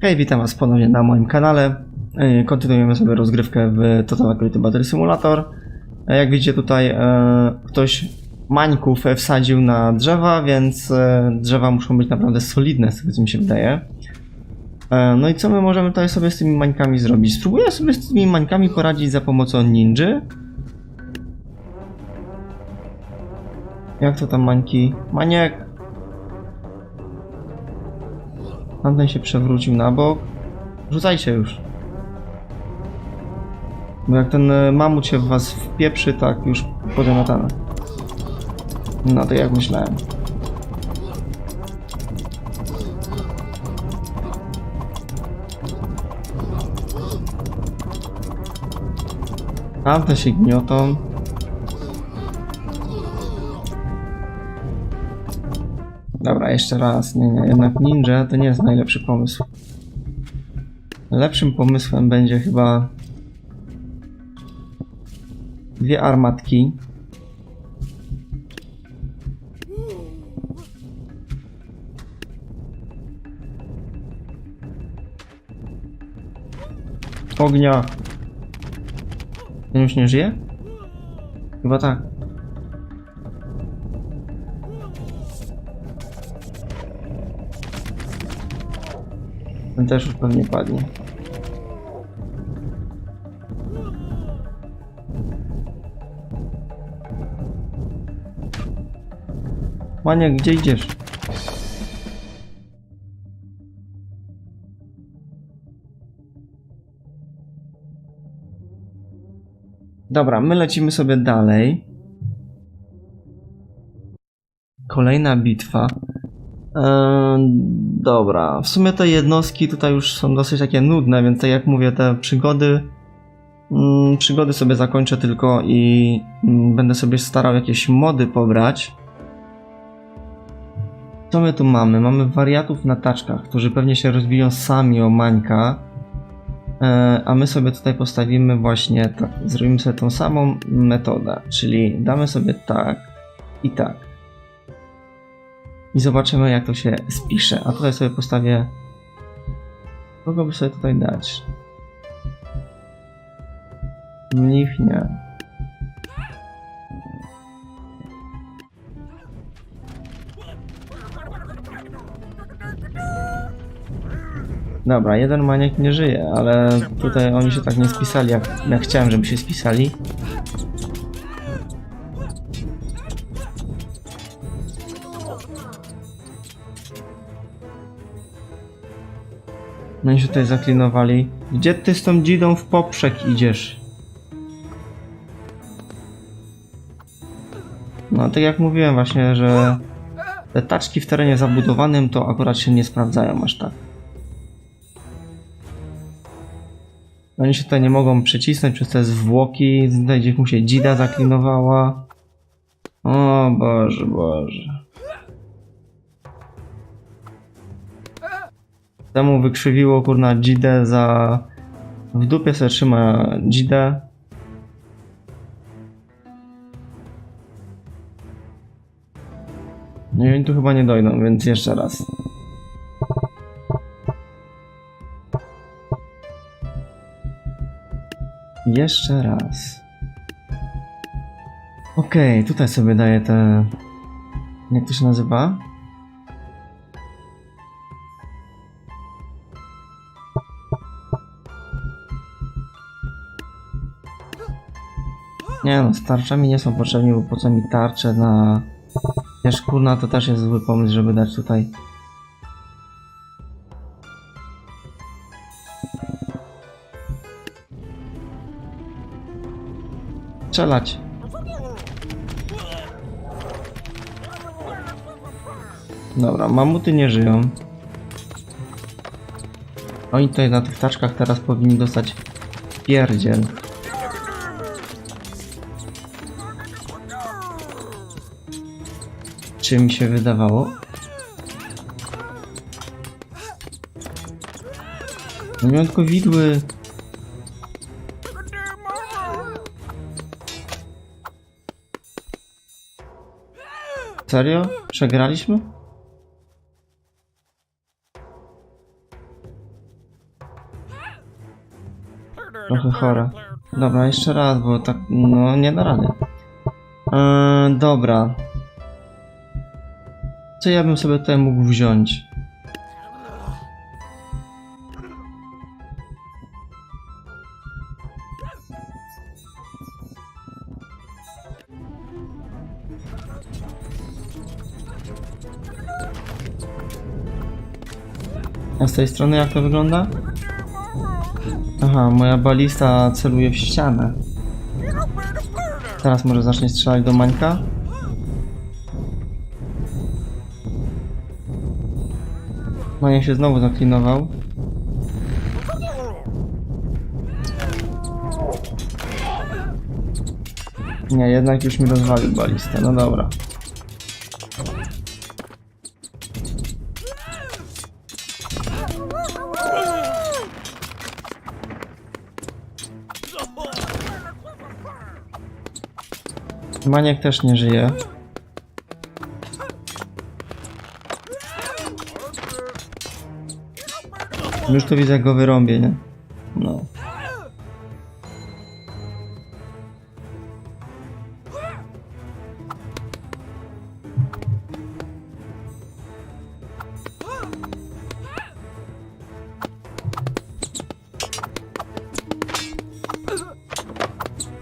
Hej, witam Was ponownie na moim kanale. Yy, Kontynuujemy sobie rozgrywkę w Total Accuracy Battle Simulator. E, Jak widzicie tutaj e, ktoś mańków e, wsadził na drzewa, więc e, drzewa muszą być naprawdę solidne, z tego co mi się wydaje. E, No i co my możemy tutaj sobie z tymi mańkami zrobić? Spróbuję sobie z tymi mańkami poradzić za pomocą ninży. Jak to tam mańki? Maniek! Tamten się przewrócił na bok. Rzucajcie już. Bo jak ten e, mamut się w was wpieprzy, tak już podemiotane. No to jak myślałem. Tamte się gniotą. Dobra, jeszcze raz. Nie, nie, jednak ninja to nie jest najlepszy pomysł. Lepszym pomysłem będzie chyba dwie armatki. Ognia. Ten już nie żyje? Chyba tak. Ten też już pewnie padnie. Maniak, gdzie idziesz? Dobra, my lecimy sobie dalej. Kolejna bitwa. Eee, dobra, w sumie te jednostki tutaj już są dosyć takie nudne, więc tak jak mówię, te przygody. Mm, przygody sobie zakończę tylko i mm, będę sobie starał jakieś mody pobrać. Co my tu mamy? Mamy wariatów na taczkach, którzy pewnie się rozwiją sami o mańka. E, a my sobie tutaj postawimy właśnie tak, zrobimy sobie tą samą metodę, czyli damy sobie tak i tak. I zobaczymy jak to się spisze. A tutaj sobie postawię. Kogo by sobie tutaj dać? Mnich nie. Dobra, jeden maniak nie żyje, ale tutaj oni się tak nie spisali, jak, jak chciałem, żeby się spisali. No i się tutaj zaklinowali. Gdzie ty z tą dzidą w poprzek idziesz? No, tak jak mówiłem właśnie, że te taczki w terenie zabudowanym to akurat się nie sprawdzają aż tak. Oni się tutaj nie mogą przycisnąć przez te zwłoki. Tutaj gdzieś mu się dzida zaklinowała. O Boże, Boże. Temu wykrzywiło kurna dzidę za... W dupie sobie trzyma dzidę. No i oni tu chyba nie dojdą, więc jeszcze raz. Jeszcze raz. Okej, tutaj sobie daję te... Jak to się nazywa? Nie no, z tarczami nie są potrzebni, bo po co mi tarcze na... Wiesz, kurna, to też jest zły pomysł, żeby dać tutaj... Strzelać. Dobra, mamuty nie żyją. Oni tutaj na tych taczkach teraz powinni dostać pierdziel. Czy mi się wydawało? No miałem tylko widły. Serio? Przegraliśmy? Trochę chora. Dobra, jeszcze raz, bo tak, no nie da rady. Eee, dobra. Co ja bym sobie tutaj mógł wziąć? A z tej strony jak to wygląda? Aha, moja balista celuje w ścianę. Teraz może zacznie strzelać do Mańka? Maniek się znowu zaklinował. Nie, jednak już mi rozwalił balistę, no dobra. Maniek też nie żyje. Już to widzę, jak go wyrąbię, nie? No.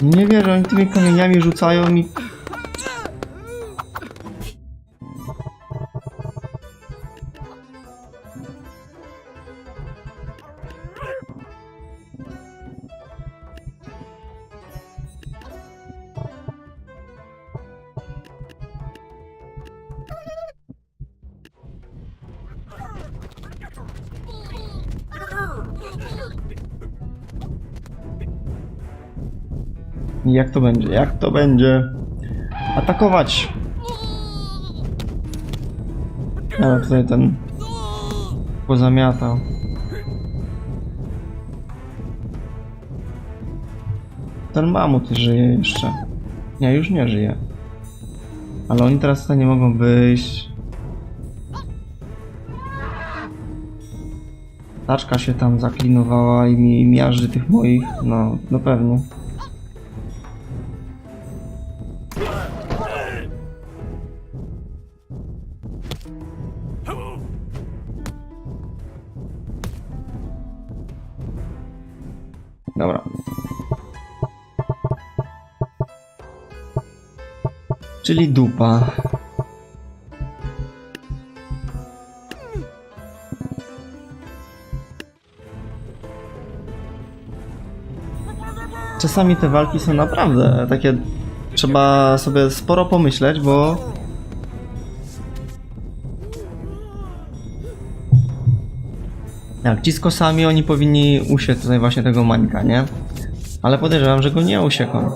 Nie wierzę, oni tymi kamieniami rzucają mi. Jak to będzie? Jak to będzie? Atakować! Ale tutaj ten pozamiatał. Ten mamut żyje jeszcze. Nie, już nie żyje. Ale oni teraz nie mogą wyjść. Taczka się tam zaklinowała i mi miażdży tych moich. No, no pewnie. Dobra. Czyli dupa. Czasami te walki są naprawdę takie. Trzeba sobie sporo pomyśleć, bo. Jak ci z kosami oni powinni usiec tutaj właśnie tego mańka, nie? Ale podejrzewam, że go nie usieką.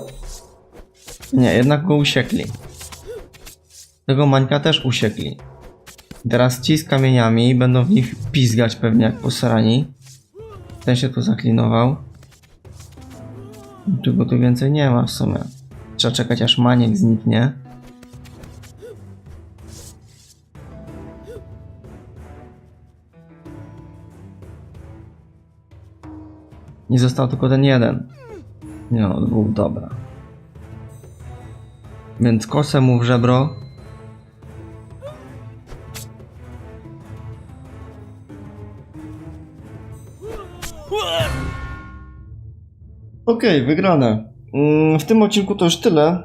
Nie, jednak go usiekli. Tego mańka też usiekli. Teraz ci z kamieniami będą w nich pizgać pewnie jak posrani. Ten się tu zaklinował. Czego tu więcej nie ma w sumie. Trzeba czekać aż maniek zniknie. Nie został tylko ten jeden. Nie no, dwóch, dobra. Więc kosę mu w żebro. Okej, wygrane. Mm, W tym odcinku to już tyle.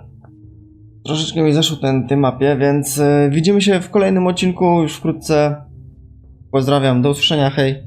Troszeczkę mi zeszło ten tej mapie, więc e, widzimy się w kolejnym odcinku już wkrótce. Pozdrawiam, do usłyszenia, hej.